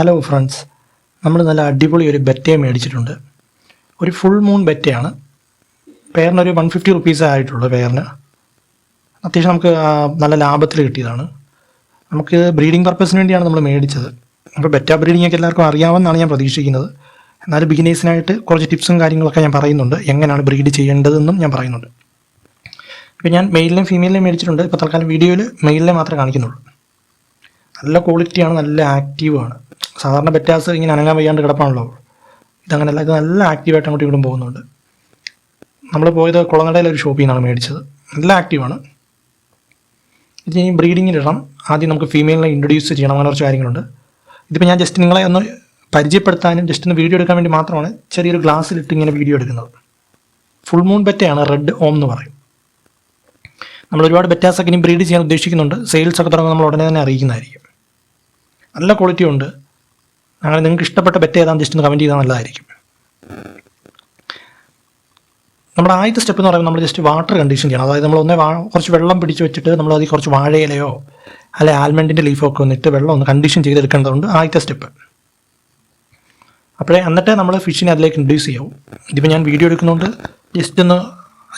Hello friends നമ്മൾ നല്ല അടിപൊളി ഒരു ബെറ്റയെ മേടിച്ചിട്ടുണ്ട്. ഒരു ഫുൾ മൂൺ ബെറ്റയാണ്. പെയറിന് ഒരു വൺ ഫിഫ്റ്റി റുപ്പീസ് ആയിട്ടുള്ളൂ പെയറിന് അത്യാവശ്യം നമുക്ക് നല്ല ലാഭത്തിൽ കിട്ടിയതാണ്. നമുക്ക് ബ്രീഡിംഗ് പർപ്പസിന് വേണ്ടിയാണ് നമ്മൾ മേടിച്ചത്. അപ്പോൾ ബെറ്റ ബ്രീഡിംഗ് ഒക്കെ എല്ലാവർക്കും അറിയാമെന്നാണ് ഞാൻ പ്രതീക്ഷിക്കുന്നത്. എന്നാൽ ബിഗിനേഴ്സിനായിട്ട് കുറച്ച് ടിപ്സും കാര്യങ്ങളൊക്കെ ഞാൻ പറയുന്നുണ്ട്. എങ്ങനെയാണ് ബ്രീഡ് ചെയ്യേണ്ടതെന്നും ഞാൻ പറയുന്നുണ്ട്. ഇപ്പോൾ ഞാൻ മെയിലിലും ഫീമെയിലും മേടിച്ചിട്ടുണ്ട്. ഇപ്പോൾ തൽക്കാലം വീഡിയോയിൽ മെയിലിനെ മാത്രമേ കാണിക്കുന്നുള്ളൂ. നല്ല ക്വാളിറ്റിയാണ് നല്ല ആക്റ്റീവാണ് സാധാരണ ബെറ്റാസ് ഇങ്ങനെ അനങ്ങാൻ വയ്യാണ്ട് കിടപ്പാണല്ലോ. ഇതങ്ങനെയല്ല ഇത് നല്ല ആക്റ്റീവായിട്ട് അങ്ങോട്ടും ഇങ്ങോട്ടും പോകുന്നുണ്ട്. നമ്മൾ പോയത് കുളനടയിലെ ഒരു ഷോപ്പിൽ നിന്നാണ് മേടിച്ചത്. നല്ല ആക്റ്റീവാണ് ഇത് ഇനി ബ്രീഡിങ്ങിന് ഇടണം. ആദ്യം നമുക്ക് ഫീമെയിലിനെ ഇൻട്രൊഡ്യൂസ് ചെയ്യണം അങ്ങനെ കുറച്ച് കാര്യങ്ങളുണ്ട്. ഇതിപ്പോൾ ഞാൻ ജസ്റ്റ് നിങ്ങളെ ഒന്ന് പരിചയപ്പെടുത്താനും ജസ്റ്റ് ഒന്ന് വീഡിയോ എടുക്കാൻ വേണ്ടി മാത്രമാണ് ചെറിയൊരു ഗ്ലാസ്സിലിട്ട് ഇങ്ങനെ വീഡിയോ എടുക്കുന്നത്. ഫുൾ മൂൺ ബെറ്റയാണ് റെഡ് ഓം എന്ന് പറയും. നമ്മൾ ഒരുപാട് ബെറ്റാസൊക്കെ ഇനി ബ്രീഡ് ചെയ്യാൻ ഉദ്ദേശിക്കുന്നുണ്ട്. സെയിൽസ് ഒക്കെ തുടങ്ങുമ്പോൾ നമ്മൾ ഉടനെ തന്നെ അറിയിക്കുന്നതായിരിക്കും. നല്ല ക്വാളിറ്റി ഉണ്ട്. അങ്ങനെ നിങ്ങൾക്ക് ഇഷ്ടപ്പെട്ട ബെറ്റ് ഏതാണ്? ജസ്റ്റ് ഒന്ന് കമന്റ് ചെയ്താൽ നല്ലതായിരിക്കും. നമ്മുടെ ആദ്യത്തെ സ്റ്റെപ്പ് എന്ന് പറയുമ്പോൾ നമ്മൾ ജസ്റ്റ് വാട്ടർ കണ്ടീഷൻ ചെയ്യണം. അതായത് നമ്മൾ ഒന്നേ കുറച്ച് വെള്ളം പിടിച്ച് വെച്ചിട്ട് നമ്മൾ അതിൽ കുറച്ച് വാഴയിലയോ അല്ലെ ആൽമണ്ടിന്റെ ലീഫോ ഒക്കെ വന്നിട്ട് വെള്ളം ഒന്ന് കണ്ടീഷൻ ചെയ്തെടുക്കേണ്ടതുണ്ട്. ആദ്യത്തെ സ്റ്റെപ്പ് അപ്പോഴേ എന്നിട്ട് നമ്മൾ ഫിഷിനെ അതിലേക്ക് ഇൻട്രൊഡ്യൂസ് ചെയ്യാവും ഇതിപ്പോൾ ഞാൻ വീഡിയോ എടുക്കുന്നതുകൊണ്ട് ജസ്റ്റ് ഒന്ന്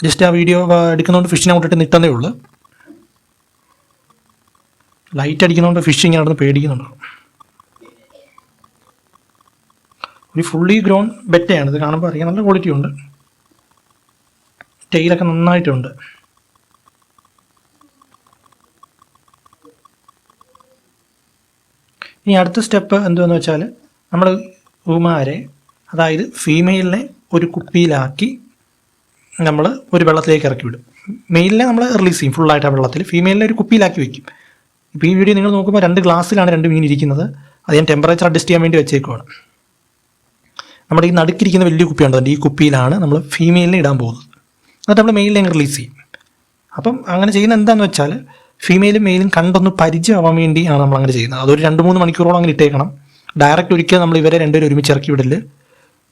ജസ്റ്റ് ആ വീഡിയോ എടുക്കുന്നതുകൊണ്ട് ഫിഷിനെ അങ്ങോട്ടിട്ട് നിൽക്കുന്നേ ഉള്ളൂ. ലൈറ്റ് അടിക്കുന്നതുകൊണ്ട് ഫിഷ് ഇങ്ങനെ നടന്ന് പേടിക്കുന്നുണ്ട്. ഒരു ഫുള്ളി ഗ്രോൺ ബെറ്റയാണ്. ഇത് കാണുമ്പോൾ അറിയാം. നല്ല ക്വാളിറ്റി ഉണ്ട്. ടെയിലൊക്കെ നന്നായിട്ടുണ്ട്. ഇനി അടുത്ത സ്റ്റെപ്പ് എന്തുവെന്ന് വെച്ചാൽ നമ്മൾ ഉമാരെ അതായത് ഫീമെയിലിനെ ഒരു കുപ്പിയിലാക്കി നമ്മൾ ഒരു വെള്ളത്തിലേക്ക് ഇറക്കി വിടും. മെയിലിനെ നമ്മൾ റിലീസ് ചെയ്യും. ഫുള്ളായിട്ട് ആ വെള്ളത്തിൽ ഫീമെയിലിനെ ഒരു കുപ്പിയിലാക്കി വെക്കും. ഇപ്പോൾ ഈ വീഡിയോ നിങ്ങൾ നോക്കുമ്പോൾ രണ്ട് ഗ്ലാസ്സിലാണ് രണ്ട് മീൻ ഇരിക്കുന്നത്. അത് ഞാൻ ടെമ്പറേച്ചർ അഡ്ജസ്റ്റ് ചെയ്യാൻ വേണ്ടി വെച്ചേക്കുവാണ്. നമ്മുടെ ഈ നടുക്കിരിക്കുന്ന വലിയ കുപ്പി ഉണ്ടോ ഈ കുപ്പിയിലാണ് നമ്മൾ ഫീമെയിലിനെ ഇടാൻ പോകുന്നത്. എന്നിട്ട് നമ്മൾ മെയിലിനെ റിലീസ് ചെയ്യും. അപ്പം അങ്ങനെ ചെയ്യുന്ന എന്താണെന്ന് വെച്ചാൽ ഫീമെയിലും മെയിലും കണ്ടൊന്ന് പരിചയമാവാൻ വേണ്ടിയാണ് നമ്മൾ അങ്ങനെ ചെയ്യുന്നത്. അതൊരു രണ്ട് മൂന്ന് മണിക്കൂറോളം അങ്ങനെ ഇട്ടേക്കണം. ഡയറക്റ്റ് ഒരിക്കൽ നമ്മൾ ഇവരെ രണ്ടുപേരും ഒരുമിച്ച് ഇറക്കി വിടൽ.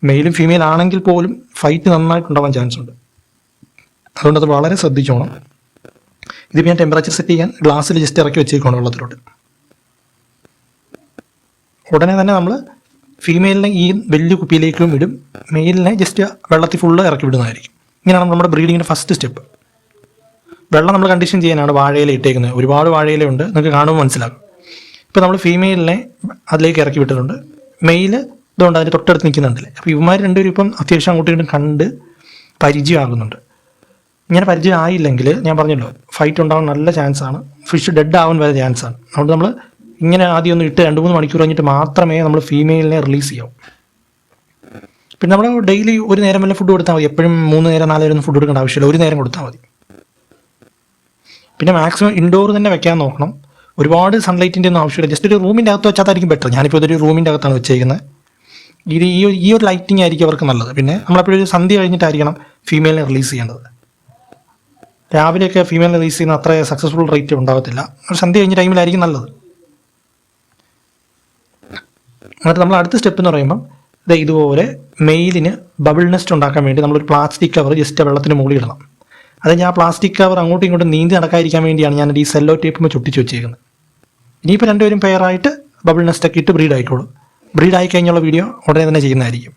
മെയിലും ഫീമെയിൽ ആണെങ്കിൽ പോലും ഫൈറ്റ് നന്നായിട്ടുണ്ടാവാൻ ചാൻസ് ഉണ്ട്. അതുകൊണ്ട് അത് വളരെ ശ്രദ്ധിച്ചോണം. ഇതിപ്പോൾ ഞാൻ ടെമ്പറേച്ചർ സെറ്റ് ചെയ്യാൻ ഗ്ലാസ്സിൽ ജസ്റ്റ് ഇറക്കി വെച്ചേക്കാണ് വെള്ളത്തിലോട്ട്. ഉടനെ തന്നെ നമ്മൾ ഫീമെയിലിനെ ഈ വലിയ കുപ്പിയിലേക്കും വിടും. മെയിലിനെ ജസ്റ്റ് വെള്ളത്തിൽ ഫുള്ള് ഇറക്കി വിടുന്നതായിരിക്കും. ഇങ്ങനെയാണ് നമ്മുടെ ബ്രീഡിങ്ങിന്റെ ഫസ്റ്റ് സ്റ്റെപ്പ് വെള്ളം നമ്മൾ കണ്ടീഷൻ ചെയ്യാനാണ് വാഴയില ഇട്ടേക്കുന്നത്. ഒരുപാട് വാഴയില ഉണ്ട്. നിങ്ങൾക്ക് കാണുമ്പോൾ മനസ്സിലാകും. ഇപ്പോൾ നമ്മൾ ഫീമെയിലിനെ അതിലേക്ക് ഇറക്കി വിട്ടിട്ടുണ്ട്. മെയിൽ ഇതുകൊണ്ട് അതിന്റെ തൊട്ടടുത്ത് നിൽക്കുന്നുണ്ടല്ലേ? അപ്പോൾ ഇവന്മാർ രണ്ടുപേരും ഇപ്പം അത്യാവശ്യം അങ്ങോട്ടും കണ്ട് പരിചയമാകുന്നുണ്ട്. ഇങ്ങനെ പരിചയം ആയില്ലെങ്കിൽ ഞാൻ പറഞ്ഞല്ലോ ഫൈറ്റ് ഉണ്ടാവാൻ നല്ല ചാൻസാണ് ഫിഷ് ഡെഡ് ആവാൻ വരെ ചാൻസാണ് അതുകൊണ്ട് നമ്മൾ ഇങ്ങനെ ആദ്യം ഒന്ന് ഇട്ട് രണ്ട് മൂന്ന് മണിക്കൂർ കഴിഞ്ഞിട്ട് മാത്രമേ നമ്മൾ ഫീമെയിലിനെ റിലീസ് ചെയ്യാവൂ. പിന്നെ നമ്മൾ ഡെയിലി ഒരു നേരം വല്ല ഫുഡ് കൊടുത്താൽ മതി. എപ്പോഴും മൂന്ന് നേരം നാല് നേരം ഫുഡ് കൊടുക്കേണ്ട ആവശ്യമില്ല. ഒരു നേരം കൊടുത്താൽ മതി. പിന്നെ മാക്സിമം ഇൻഡോർ തന്നെ വെക്കാൻ നോക്കണം. ഒരുപാട് സൺലൈറ്റിന്റെ ഒന്നും ആവശ്യമില്ല. ജസ്റ്റ് ഒരു റൂമിന്റെ അകത്ത് വെച്ചാൽ ബെറ്റർ ഞാനിപ്പോൾ ഇതൊരു റൂമിന്റെ അകത്താണ് വെച്ചേക്കുന്നത് ഇത് ഈ ഈ ഒരു ലൈറ്റിംഗ് ആയിരിക്കും അവർക്ക് നല്ലത്. പിന്നെ നമ്മളെപ്പോഴും ഒരു സന്ധ്യ കഴിഞ്ഞിട്ടായിരിക്കണം ഫീമെയിലിനെ റിലീസ് ചെയ്യേണ്ടത്. രാവിലെയൊക്കെ ഫീമെയിലിനെ റിലീസ് ചെയ്യുന്ന അത്ര സക്സസ്ഫുൾ റേറ്റ് ഉണ്ടാകത്തില്ല ഒരു സന്ധ്യ കഴിഞ്ഞ ടൈമിലായിരിക്കും നല്ലത്. എന്നിട്ട് നമ്മൾ അടുത്ത സ്റ്റെപ്പ് എന്ന് പറയുമ്പം ഇത് ഇതുപോലെ മെയിലിന് ബബിൾ നെസ്റ്റ് ഉണ്ടാക്കാൻ വേണ്ടി നമ്മളൊരു പ്ലാസ്റ്റിക് കവർ ജസ്റ്റ് വെള്ളത്തിന് മുകളിൽ ഇടണം. അത് ഞാൻ പ്ലാസ്റ്റിക് കവർ അങ്ങോട്ടും ഇങ്ങോട്ടും നീന്തി നടക്കാതിരിക്കാൻ വേണ്ടിയാണ് ഞാൻ ഈ സെല്ലോ ടേപ്പ് ചുട്ടിച്ച് വെച്ചേക്കുന്നത്. ഇനിയിപ്പോൾ രണ്ടുപേരും പെയറായിട്ട് ബബിൾ നെസ്റ്റൊക്കെ ഇട്ട് ബ്രീഡ് ആയിക്കോളും. ബ്രീഡ് ആയി കഴിഞ്ഞുള്ള വീഡിയോ ഉടനെ തന്നെ ചെയ്യുന്നതായിരിക്കും.